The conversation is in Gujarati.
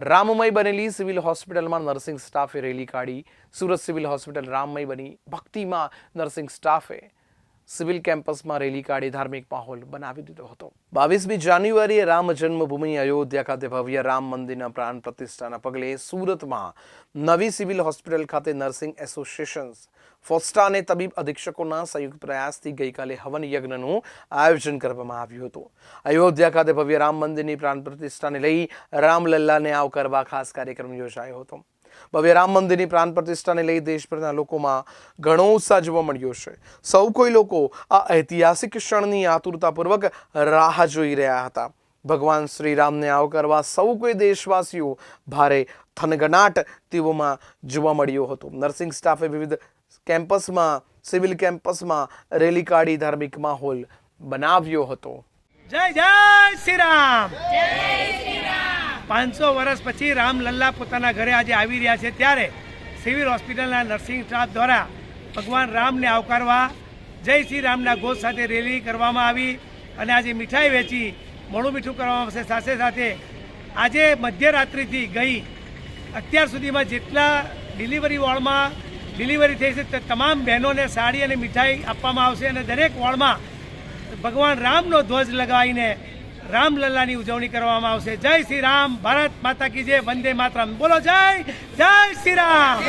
રામમય બનેલી સિવિલ હોસ્પિટલમાં નર્સિંગ સ્ટાફે રેલી કાઢી. સુરત સિવિલ હોસ્પિટલ રામમય બની. ભક્તિમાં નર્સિંગ સ્ટાફે સિવિલ કેમ્પસમાં રેલી કાઢી ધાર્મિક માહોલ બનાવી દીધો હતો. બાવીસમી જાન્યુઆરીએ રામ જન્મભૂમિ અયોધ્યા ખાતે ભવ્ય રામ મંદિરના પ્રાણ પ્રતિષ્ઠાના પગલે સુરતમાં નવી સિવિલ હોસ્પિટલ ખાતે નર્સિંગ એસોસિએશન્સ ફોસ્ટા અને તબીબ અધિક્ષકોના સંયુક્ત પ્રયાસથી ગઈકાલે હવન યજ્ઞનું આયોજન કરવામાં આવ્યું હતું. અયોધ્યા ખાતે ભવ્ય રામ મંદિરની પ્રાણ પ્રતિષ્ઠાને લઈ રામલલ્લાને આવકારવા ખાસ કાર્યક્રમ યોજાયો હતો. ભવ્ય રામ મંદિરની પ્રાણ પ્રતિષ્ઠાને લઈ દેશભરના લોકોમાં ઘણો ઉત્સાહ જોવા મળ્યો છે. સૌ કોઈ લોકો આ ઐતિહાસિક ક્ષણની આતુરતાપૂર્વક રાહ જોઈ રહ્યા હતા. ભગવાન શ્રીરામને આવકારવા સૌ કોઈ દેશવાસીઓ ભારે થનગનાટ તેઓમાં જોવા મળ્યો હતો. નર્સિંગ સ્ટાફે વિવિધ કેમ્પસમાં, સિવિલ કેમ્પસમાં રેલી કાઢી ધાર્મિક માહોલ બનાવ્યો હતો. જય જય શ્રી રામ પાંચસો વર્ષ પછી રામલલ્લા પોતાના ઘરે આજે આવી રહ્યા છે. ત્યારે સિવિલ હોસ્પિટલના નર્સિંગ સ્ટાફ દ્વારા ભગવાન રામને આવકારવા જય શ્રી રામના ઘોષ સાથે રેલી કરવામાં આવી અને આજે મીઠાઈ વેચી મોડું મીઠું કરવામાં આવશે. સાથે સાથે આજે મધ્યરાત્રિથી ગઈ અત્યાર સુધીમાં જેટલા ડિલિવરી વોર્ડમાં ડિલિવરી થઈ છે તે તમામ બહેનોને સાડી અને મીઠાઈ આપવામાં આવશે અને દરેક વોર્ડમાં ભગવાન રામનો ધ્વજ લગાવીને રામલલ્લાની ઉજવણી કરવામાં આવશે. જય શ્રી રામ. ભારત માતા કી જય. વંદે માતરમ. બોલો જય. જય શ્રી રામ.